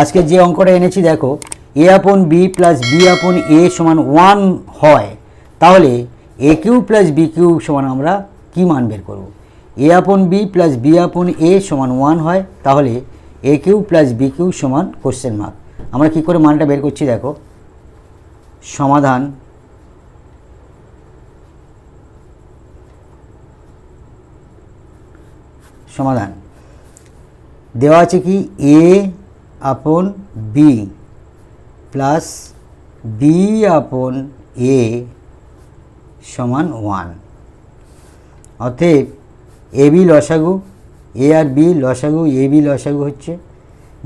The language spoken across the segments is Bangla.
আজকে যে অঙ্কটা এনেছি, দেখো এ আপন বি প্লাস বি আপন এ সমান ওয়ান হয়, তাহলে A cube plus B cube সমান আমরা কি মান বের করব? এ আপন বি প্লাস বি আপন এ সমান ওয়ান হয়, তাহলে A cube plus B cube সমান কোশ্চেন মার্ক আমরা কি করে মানটা বের করছি, দেখো? সমাধান সমাধান। দেওয়া আছে কি এ আপন বি প্লাস বি আপন এ সমান ওয়ান অতএব এ বি লসাগু এ আর বি লসাগু এ বি লসাগু হচ্ছে।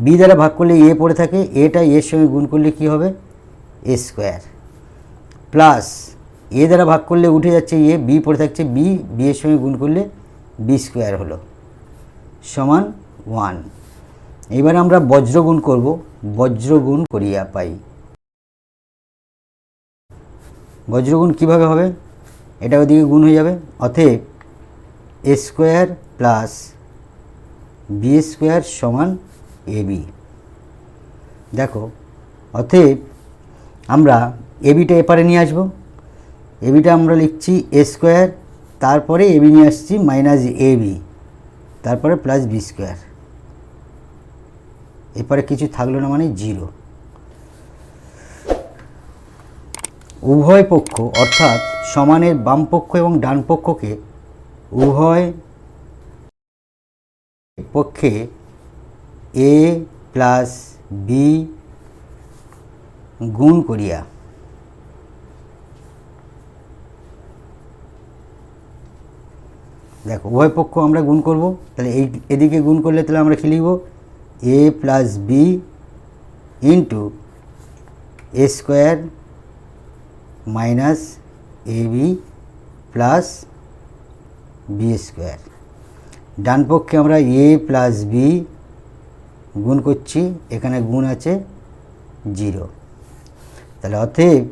বি দ্বারা ভাগ করলে এ পড়ে থাকে এটা এর সঙ্গে গুণ করলে কি হবে? এ স্কোয়ার প্লাস এ দ্বারা ভাগ করলে উঠে যাচ্ছে এ বি পড়ে থাকছে বি বি এর সঙ্গে গুণ করলে বি স্কোয়ার হলো। সমান ওয়ান এবার আমরা বজ্রগুণ করব। বজ্রগুণ করিয়া পাই। বজ্রগুণ কীভাবে হবে? এটা ওদিকে গুণ হয়ে যাবে। অতএব A square plus B square সমান এ বি। দেখো, অতএব আমরা এবিটা এপারে নিয়ে আসব। এবিটা আমরা লিখছি এ স্কোয়ার, তারপরে এবি নিয়ে আসছি মাইনাস এ বি, তারপরে প্লাস বি স্কোয়ার। এরপরে কিছু থাকল না মানে জিরো। উভয় পক্ষ অর্থাৎ সমানের বাম পক্ষ এবং ডান পক্ষকে উভয় পক্ষে এ প্লাস বি গুণ করিয়া দেখো, উভয় পক্ষ আমরা গুণ করব, তাহলে এই এদিকে গুণ করলে তাহলে আমরা কি লিখব? A plus B into A square minus A B plus B square ডান পক্ষে আমরা এ প্লাস বি গুণ করছি, এখানে গুণ আছে জিরো। তাহলে অতএব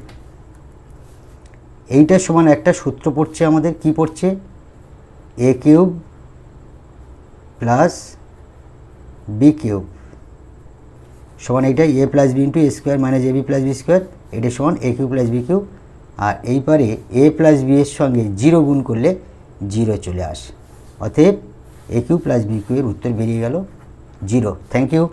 এইটা সমান একটা সূত্র পড়ছে আমাদের, কি পড়ছে? A cube plus B cube সমান এইটা A plus B into A square minus A B plus B square এটা সমান A cube plus B cube আর এই পারে এ প্লাস বি এর সঙ্গে জিরো গুণ করলে জিরো চলে আসে। অতএব A cube plus B cube এর উত্তর বেরিয়ে গেল জিরো থ্যাংক ইউ